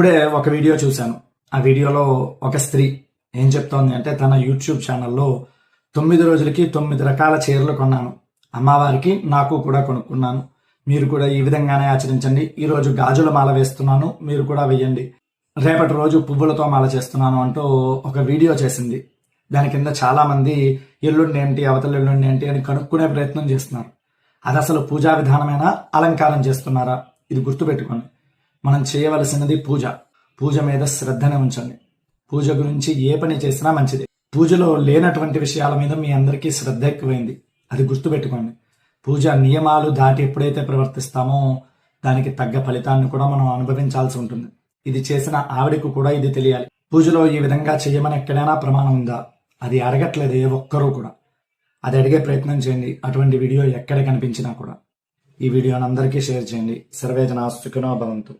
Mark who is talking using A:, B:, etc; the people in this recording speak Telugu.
A: ఇప్పుడే ఒక వీడియో చూశాను. ఆ వీడియోలో ఒక స్త్రీ ఏం చెప్తోంది అంటే తన యూట్యూబ్ ఛానల్లో తొమ్మిది రోజులకి తొమ్మిది రకాల చీరలు కొన్నాను. అమ్మవారికి నాకు కూడా కొనుక్కున్నాను. మీరు కూడా ఈ విధంగానే ఆచరించండి. ఈరోజు గాజుల మాల వేస్తున్నాను. మీరు కూడా వేయండి రేపటి రోజు పువ్వులతో మాల చేస్తున్నాను అంటూ ఒక వీడియో చేసింది. దాని కింద చాలామంది ఎల్లుండి ఏంటి అవతల ఎల్లుండి ఏంటి అని కనుక్కునే ప్రయత్నం చేస్తున్నారు. అది అసలు పూజా విధానమైన అలంకారం చేస్తున్నారా? ఇది గుర్తుపెట్టుకోండి. మనం చేయవలసినది పూజ. పూజ మీద శ్రద్ధనే ఉంచండి. పూజ గురించి ఏ పని చేసినా మంచిది. పూజలో లేనటువంటి విషయాల మీద మీ అందరికీ శ్రద్ధ ఎక్కువైంది. అది గుర్తుపెట్టుకోండి. పూజ నియమాలు దాటి ఎప్పుడైతే ప్రవర్తిస్తామో దానికి తగ్గ ఫలితాన్ని కూడా మనం అనుభవించాల్సి ఉంటుంది. ఇది చేసిన ఆవిడకు కూడా ఇది తెలియాలి. పూజలో ఈ విధంగా చేయమని ఎక్కడైనా ప్రమాణం ఉందా? అది అడగట్లేదు ఏ ఒక్కరూ కూడా. అది అడిగే ప్రయత్నం చేయండి. అటువంటి వీడియో ఎక్కడ కనిపించినా కూడా. ఈ వీడియోని అందరికీ షేర్ చేయండి. సర్వేజన సుఖినో భవంతు.